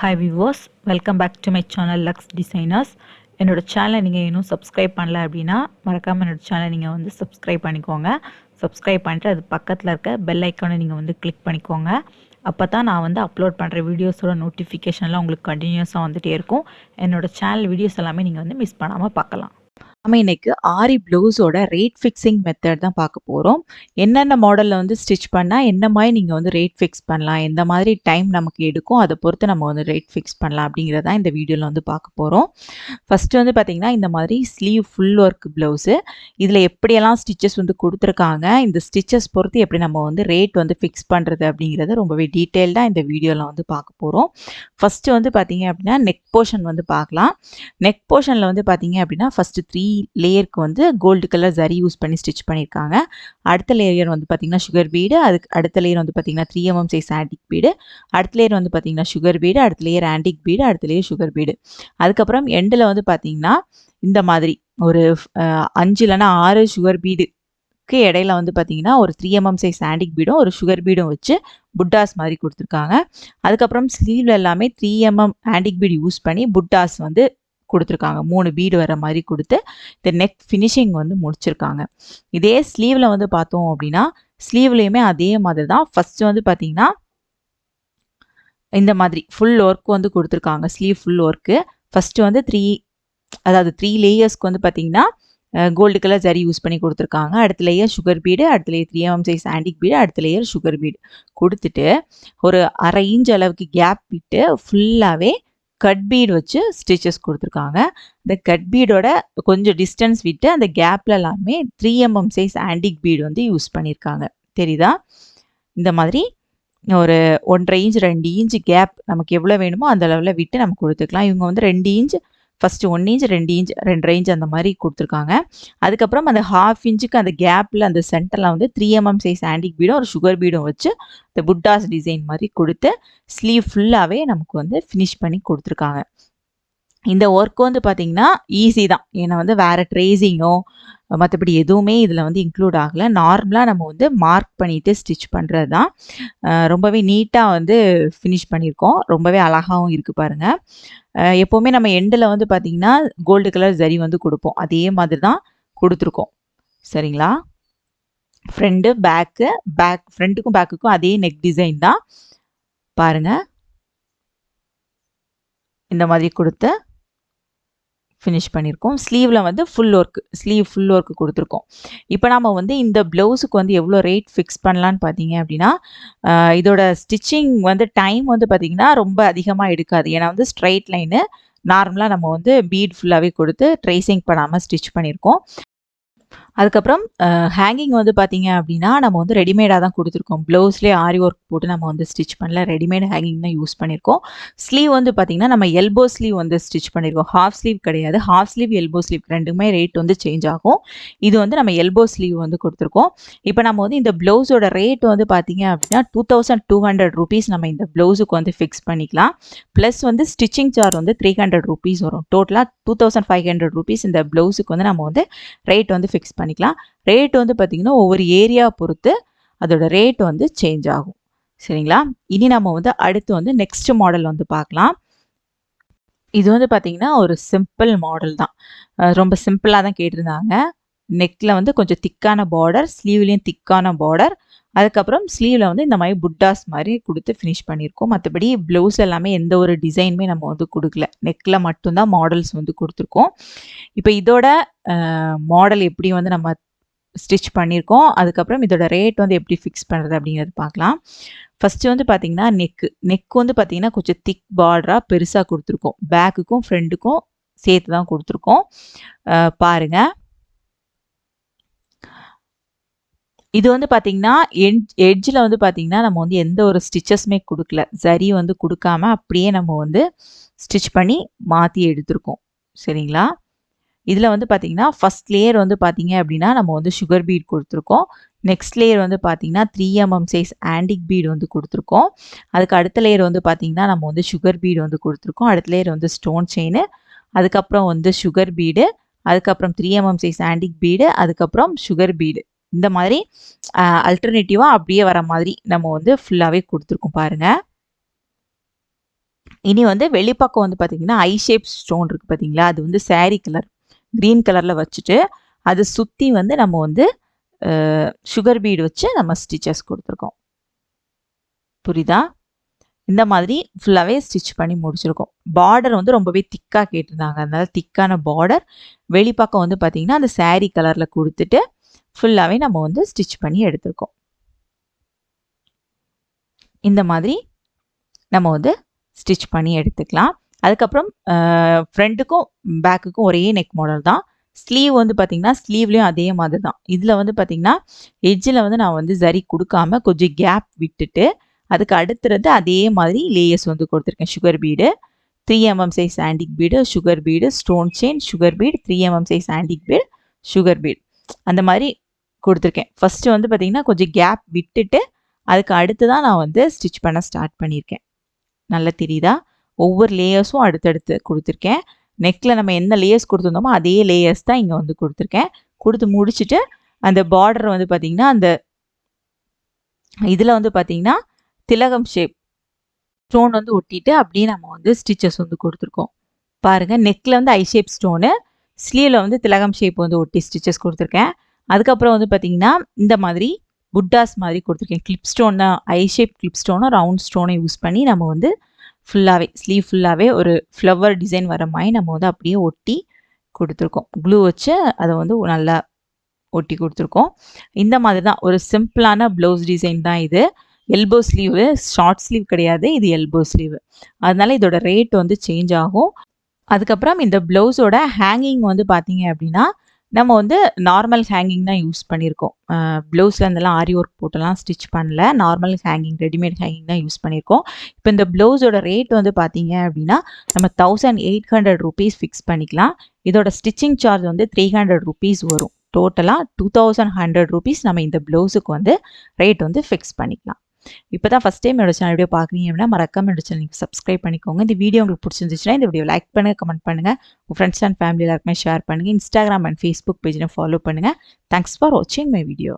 Hi viewers welcome back to my channel Lux designers என்னோட சேனலை நீங்கள் இன்னும் சப்ஸ்கிரைப் பண்ணல அப்படின்னா மறக்காமல் என்னோட சேனலை நீங்கள் வந்து சப்ஸ்கிரைப் பண்ணிக்கோங்க. சப்ஸ்கிரைப் பண்ணிட்டு அது பக்கத்தில் இருக்க பெல் ஐக்கானை நீங்கள் வந்து கிளிக் பண்ணிக்கோங்க. அப்போ தான் நான் வந்து அப்லோட் பண்ணுற வீடியோஸோட நோட்டிஃபிகேஷன்லாம் உங்களுக்கு கண்டினியூஸாக வந்துகிட்டே இருக்கும். என்னோடய சேனல் வீடியோஸ் எல்லாமே நீங்கள் வந்து மிஸ் பண்ணாமல் பார்க்கலாம். நம்ம இன்னைக்கு ஆரி ப்ளவுஸோட ரேட் ஃபிக்ஸிங் மெத்தட் தான் பார்க்க போகிறோம் என்னென்ன மாடலில் வந்து ஸ்டிச் பண்ணால் என்ன மாதிரி நீங்கள் வந்து ரேட் ஃபிக்ஸ் பண்ணலாம் எந்த மாதிரி டைம் நமக்கு எடுக்கும் அதை பொறுத்து நம்ம வந்து ரேட் ஃபிக்ஸ் பண்ணலாம் அப்படிங்கிறத இந்த வீடியோவில் வந்து பார்க்க போகிறோம் ஃபஸ்ட்டு வந்து பார்த்திங்கன்னா இந்த மாதிரி ஸ்லீவ் ஃபுல் ஒர்க் ப்ளவுஸு இதில் எப்படியெல்லாம் ஸ்டிச்சஸ் வந்து கொடுத்துருக்காங்க இந்த ஸ்டிச்சஸ் பொறுத்து எப்படி நம்ம வந்து ரேட் வந்து ஃபிக்ஸ் பண்ணுறது அப்படிங்கிறத ரொம்பவே டீட்டெயில்டாக இந்த வீடியோவில் வந்து பார்க்க போகிறோம் ஃபஸ்ட்டு வந்து பார்த்திங்க அப்படின்னா நெக் போர்ஷன் வந்து பார்க்கலாம். நெக் போர்ஷனில் வந்து பார்த்தீங்க அப்படின்னா ஃபஸ்ட்டு த்ரீ லேயருக்கு வந்து கோல்டு கலர் ஜரி யூஸ் பண்ணி ஸ்டிச் பண்ணியிருக்காங்க அடுத்த லேயர் வந்து பார்த்திங்கன்னா சுகர் பீடு அதுக்கு அடுத்த லேயர் வந்து பார்த்திங்கன்னா three MM size antique bead அடுத்த லேயர் வந்து பார்த்திங்கன்னா சுகர் பீடு அடுத்த லேயர் ஆன்டிக் பீடு அடுத்த லேயர் சுகர் பீடு அதுக்கப்புறம் எண்டில் வந்து பார்த்திங்கன்னா இந்த மாதிரி ஒரு அஞ்சு இல்லைன்னா ஆறு சுகர் பீடுக்கு இடையில வந்து பார்த்திங்கன்னா ஒரு த்ரீ எம்எம் சைஸ் ஆன்டிக் பீடும் ஒரு சுகர் பீடும் வச்சு புட்டாஸ் மாதிரி கொடுத்துருக்காங்க. அதுக்கப்புறம் ஸ்லீவ்ல எல்லாமே three MM antique bead use பண்ணி புட்டாஸ் வந்து கொடுத்துருக்காங்க. மூணு பீடு வர மாதிரி கொடுத்து இந்த நெக் ஃபினிஷிங் வந்து முடிச்சிருக்காங்க. இதே ஸ்லீவில் வந்து பார்த்தோம் அப்படின்னா ஸ்லீவ்லேயுமே அதே மாதிரி தான் ஃபஸ்ட்டு வந்து பார்த்தீங்கன்னா இந்த மாதிரி ஃபுல் ஒர்க் வந்து கொடுத்துருக்காங்க. ஸ்லீவ் ஃபுல் ஒர்க்கு ஃபஸ்ட்டு வந்து த்ரீ அதாவது த்ரீ லேயர்ஸ்க்கு வந்து பார்த்தீங்கன்னா கோல்டு கலர் ஜரி யூஸ் பண்ணி கொடுத்துருக்காங்க. அடுத்த லேயர் சுகர் பீடு அடுத்த layer three M size antique bead அடுத்த லேயர் சுகர் பீடு கொடுத்துட்டு ஒரு அரை இன்ச் அளவுக்கு கேப் விட்டு ஃபுல்லாகவே கட் பீட் வச்சு ஸ்டிச்சஸ் கொடுத்துருக்காங்க. இந்த கட் பீடோட கொஞ்சம் டிஸ்டன்ஸ் விட்டு அந்த கேப்ல எல்லாமே three MM size antique bead வந்து யூஸ் பண்ணியிருக்காங்க தெரியுதா? இந்த மாதிரி ஒரு ஒன்றரை இன்ச் ரெண்டு இன்ச் கேப் நமக்கு எவ்வளோ வேணுமோ அந்த அளவில் விட்டு நம்ம கொடுத்துக்கலாம். இவங்க வந்து ரெண்டு இன்ச் ஃபஸ்ட்டு ஒன் இன்ச் ரெண்டு இன்ச் ரெண்டரை இன்ச் அந்த மாதிரி கொடுத்துருக்காங்க. அதுக்கப்புறம் அந்த ஹாஃப் இன்ச்சுக்கு அந்த கேப்பில் அந்த சென்டரில் வந்து three M M size antique பீடும் ஒரு சுகர் பீடும் வச்சு இந்த புட்டாஸ் டிசைன் மாதிரி கொடுத்து ஸ்லீவ் ஃபுல்லாகவே நமக்கு வந்து ஃபினிஷ் பண்ணி கொடுத்துருக்காங்க. இந்த ஒர்க் வந்து பார்த்திங்கன்னா ஈஸி தான். ஏன்னா வந்து வேறு ட்ரேசிங்கோ மற்றபடி எதுவுமே இதில் வந்து இன்க்ளூட் ஆகலை. நார்மலாக நம்ம வந்து மார்க் பண்ணிவிட்டு ஸ்டிச் பண்ணுறது தான். ரொம்பவே நீட்டாக வந்து ஃபினிஷ் பண்ணியிருக்கோம் ரொம்பவே அழகாகவும் இருக்குது பாருங்கள் எப்போவுமே நம்ம எண்டில் வந்து பார்த்திங்கன்னா கோல்டு கலர் ஜரி வந்து கொடுப்போம். அதே மாதிரி தான் கொடுத்துருக்கோம். சரிங்களா? ஃப்ரண்ட்டு பேக்கு பேக் ஃப்ரண்ட்டுக்கும் பேக்குக்கும் அதே நெக் டிசைன் தான். பாருங்க. இந்த மாதிரி கொடுத்து ஃபினிஷ் பண்ணியிருக்கோம் ஸ்லீவில் வந்து full work sleeve full work கொடுத்துருக்கோம். இப்போ நம்ம வந்து இந்த ப்ளவுஸுக்கு வந்து எவ்வளோ ரேட் ஃபிக்ஸ் பண்ணலான்னு பார்த்தீங்க அப்படின்னா இதோட ஸ்டிச்சிங் வந்து டைம் வந்து பார்த்தீங்கன்னா ரொம்ப அதிகமாக எடுக்காது. ஏன்னா வந்து ஸ்ட்ரைட் லைனு நார்மலாக நம்ம வந்து பீட் ஃபுல்லாகவே கொடுத்து ட்ரேசிங் பண்ணாமல் ஸ்டிச் பண்ணியிருக்கோம் அதுக்கப்புறம் ஹேங்கிங் வந்து பார்த்தீங்க அப்படின்னா நம்ம வந்து ரெடிமேடாக தான் கொடுத்துருக்கோம். ப்ளவுஸ்லேயே ஆரி ஒர்க் போட்டு நம்ம வந்து ஸ்டிச் பண்ணல. ரெடிமேட் ஹேங்கிங் தான் யூஸ் பண்ணியிருக்கோம் ஸ்லீவ் வந்து பார்த்தீங்கன்னா நம்ம எல்போ ஸ்லீவ் வந்து ஸ்டிச் பண்ணியிருக்கோம் ஹாஃப் ஸ்லீவ் கிடையாது. ஹாஃப் ஸ்லீவ் எல்போ ஸ்லீவ் ரெண்டுமே ரேட் வந்து சேஞ்ச் ஆகும். இது வந்து நம்ம எல்போ ஸ்லீவ் வந்து கொடுத்துருக்கோம். இப்போ நம்ம வந்து இந்த ப்ளவுஸோட ரேட் வந்து பார்த்தீங்க அப்படின்னா two thousand two hundred rupees நம்ம இந்த ப்ளவுஸுக்கு வந்து ஃபிக்ஸ் பண்ணிக்கலாம். ப்ளஸ் வந்து ஸ்டிச்சிங் சார்ஜ் வந்து த்ரீ ஹண்ட்ரட் ருபீஸ் வரும். டோட்டலாக two thousand five hundred rupees இந்த ப்ளவுஸுக்கு வந்து நம்ம வந்து ரேட் வந்து ஃபிக்ஸ் பண்ணி பண்ணிக்கலாம். ரேட் வந்து பார்த்திங்கன்னா ஒவ்வொரு ஏரியா பொறுத்து அதோட ரேட் வந்து சேஞ்ச் ஆகும். சரிங்களா? இனி நம்ம வந்து அடுத்து வந்து நெக்ஸ்ட் மாடல் வந்து பார்க்கலாம். இது வந்து பார்த்திங்கன்னா ஒரு சிம்பிள் மாடல் தான். ரொம்ப சிம்பிளாக தான் கேட்டிருந்தாங்க. நெக்கில் வந்து கொஞ்சம் திக்கான பார்டர் ஸ்லீவ்லேயும் திக்கான பார்டர் அதுக்கப்புறம் ஸ்லீவில் வந்து இந்த மாதிரி புட்டாஸ் மாதிரி கொடுத்து ஃபினிஷ் பண்ணியிருக்கோம். மற்றபடி ப்ளவுஸ் எல்லாமே எந்த ஒரு டிசைனுமே நம்ம வந்து கொடுக்கல. நெக்கில் மட்டும்தான் மாடல்ஸ் வந்து கொடுத்துருக்கோம். இப்போ இதோட மாடல் எப்படி வந்து நம்ம ஸ்டிச் பண்ணியிருக்கோம் அதுக்கப்புறம் இதோட ரேட் வந்து எப்படி ஃபிக்ஸ் பண்ணுறது அப்படிங்கிறது பார்க்கலாம். ஃபஸ்ட்டு வந்து பார்த்தீங்கன்னா நெக்கு நெக் வந்து பார்த்தீங்கன்னா கொஞ்சம் திக் பார்டராக பெருசாக கொடுத்துருக்கோம். பேக்குக்கும் ஃப்ரெண்டுக்கும் சேர்த்து தான் கொடுத்துருக்கோம். பாருங்கள் இது வந்து பார்த்தீங்கன்னா எட் எட்ஜில் வந்து பார்த்தீங்கன்னா நம்ம வந்து எந்த ஒரு ஸ்டிச்சஸுமே கொடுக்கல. சரி வந்து கொடுக்காம அப்படியே நம்ம வந்து ஸ்டிச் பண்ணி மாற்றி எடுத்திருக்கோம். சரிங்களா? இதில் வந்து பார்த்தீங்கன்னா ஃபஸ்ட் லேயர் வந்து பார்த்தீங்க அப்படின்னா நம்ம வந்து சுகர் பீட் கொடுத்துருக்கோம். நெக்ஸ்ட் லேயர் வந்து பார்த்தீங்கன்னா three MM size antique bead வந்து கொடுத்துருக்கோம். அதுக்கு அடுத்த லேயர் வந்து பார்த்தீங்கன்னா நம்ம வந்து சுகர் பீடு வந்து கொடுத்துருக்கோம். அடுத்த லேயர் வந்து ஸ்டோன் செயின் அதுக்கப்புறம் வந்து சுகர் பீடு அதுக்கப்புறம் three MM size antique bead அதுக்கப்புறம் சுகர் பீடு இந்த மாதிரி அல்டர்னேட்டிவாக அப்படியே வர மாதிரி நம்ம வந்து ஃபுல்லாகவே கொடுத்துருக்கோம் பாருங்கள் இனி வந்து வெளிப்பக்கம் வந்து பார்த்திங்கன்னா ஐ ஷேப் ஸ்டோன் இருக்குது பார்த்தீங்களா அது வந்து saree கலர் க்ரீன் கலரில் வச்சுட்டு அதை சுற்றி வந்து நம்ம வந்து சுகர் பீடு வச்சு நம்ம ஸ்டிச்சஸ் கொடுத்துருக்கோம். புரியுதா? இந்த மாதிரி ஃபுல்லாகவே ஸ்டிச் பண்ணி முடிச்சிருக்கோம். பார்டர் வந்து ரொம்பவே திக்காக கேட்டிருந்தாங்க. அதனால திக்கான பார்டர் வெளிப்பக்கம் வந்து பார்த்திங்கன்னா அந்த saree கலரில் கொடுத்துட்டு ஃபுல்லாகவே நம்ம வந்து ஸ்டிச் பண்ணி எடுத்திருக்கோம். இந்த மாதிரி நம்ம வந்து ஸ்டிச் பண்ணி எடுத்துக்கலாம். அதுக்கப்புறம் ஃப்ரண்ட்டுக்கும் பேக்குக்கும் ஒரே நெக் மாடல் தான். ஸ்லீவ் வந்து பார்த்திங்கன்னா ஸ்லீவ்லேயும் அதே மாதிரி தான். இதில் வந்து பார்த்திங்கன்னா எட்ஜில் வந்து நான் வந்து சரி கொடுக்காம கொஞ்சம் கேப் விட்டுட்டு அதுக்கு அடுத்துறது அதே மாதிரி லேயர்ஸ் வந்து கொடுத்துருக்கேன். Sugar bead three MM size antique bead sugar bead stone chain sugar bead three MM size antique bead sugar bead அந்த மாதிரி கொடுத்துருக்கேன். ஃபஸ்ட்டு வந்து பார்த்திங்கன்னா கொஞ்சம் கேப் விட்டுட்டு அதுக்கு அடுத்து தான் நான் வந்து ஸ்டிச் பண்ண ஸ்டார்ட் பண்ணியிருக்கேன் நல்லா தெரியுதா? ஒவ்வொரு லேயர்ஸும் அடுத்தடுத்து கொடுத்துருக்கேன். நெக்கில் நம்ம என்ன லேயர்ஸ் கொடுத்துருந்தோமோ அதே லேயர்ஸ் தான் இங்கே வந்து கொடுத்துருக்கேன். கொடுத்து முடிச்சுட்டு அந்த பார்டர் வந்து பார்த்திங்கன்னா அந்த இதில் வந்து பார்த்திங்கன்னா திலகம் ஷேப் ஸ்டோன் வந்து ஒட்டிட்டு அப்படியே நம்ம வந்து ஸ்டிச்சஸ் வந்து கொடுத்துருக்கோம். பாருங்கள் நெக்கில் வந்து ஐ ஷேப் ஸ்டோனு ஸ்லீவில் வந்து திலகம் ஷேப் வந்து ஒட்டி ஸ்டிச்சஸ் கொடுத்துருக்கேன். அதுக்கப்புறம் வந்து பார்த்திங்கன்னா இந்த மாதிரி புட்டாஸ் மாதிரி கொடுத்துருக்கேன். கிளிப் ஸ்டோன் தான் ஐ ஷேப் கிளிப் ஸ்டோனும் ரவுண்ட் ஸ்டோனும் யூஸ் பண்ணி நம்ம வந்து ஃபுல்லாகவே ஸ்லீவ் ஃபுல்லாகவே ஒரு ஃப்ளவர் டிசைன் வர மாதிரி நம்ம வந்து அப்படியே ஒட்டி கொடுத்துருக்கோம். க்ளூ வச்சு அதை வந்து நல்லா ஒட்டி கொடுத்துருக்கோம். இந்த மாதிரி தான் ஒரு சிம்பிளான ப்ளவுஸ் டிசைன் தான் இது. எல்போ ஸ்லீவு ஷார்ட் ஸ்லீவ் கிடையாது இது எல்போ ஸ்லீவு அதனால இதோட ரேட் வந்து சேஞ்ச் ஆகும். அதுக்கப்புறம் இந்த ப்ளவுஸோட ஹேங்கிங் வந்து பார்த்தீங்க அப்படின்னா நம்ம வந்து நார்மல் ஹேங்கிங் தான் யூஸ் பண்ணியிருக்கோம். ப்ளவுஸில் இருந்தெல்லாம் ஆரி ஒர்க் போட்டெல்லாம் ஸ்டிச் பண்ணல. நார்மல் ஹேங்கிங் ரெடிமேட் ஹேங்கிங் தான் யூஸ் பண்ணியிருக்கோம். இப்போ இந்த ப்ளவுஸோட ரேட் வந்து பார்த்தீங்க அப்படின்னா நம்ம thousand eight hundred rupees fix பண்ணிக்கலாம். இதோட ஸ்டிச்சிங் சார்ஜ் வந்து த்ரீ ஹண்ட்ரட் ருபீஸ் வரும். டோட்டலாக டூ தௌசண்ட் ஹண்ட்ரட் ருபீஸ் நம்ம இந்த ப்ளவுஸுக்கு வந்து ரேட் வந்து ஃபிக்ஸ் பண்ணிக்கலாம். இப்போ தான் ஃபஸ்ட் டைம் என்னோட சேனல் வீடியோ பார்க்குறீங்க அப்படின்னா மறக்காம என்னோட சேனல் சப்ஸ்கிரைப் பண்ணிக்கோங்க. இந்த வீடியோ உங்களுக்கு பிடிச்சிருந்துச்சுன்னா இந்த வீடியோ லைக் பண்ணுங்கள் கமெண்ட் பண்ணுங்கள் உங்கள் ஃப்ரெண்ட்ஸ் அண்ட் ஃபேமிலி எல்லாருக்குமே ஷேர் பண்ணுங்கள் இன்ஸ்டாகிராம் அண்ட் ஃபேஸ்புக் பேஜில் ஃபாலோ பண்ணுங்கள் தேங்க்ஸ் ஃபார் வாட்சிங் மை வீடியோ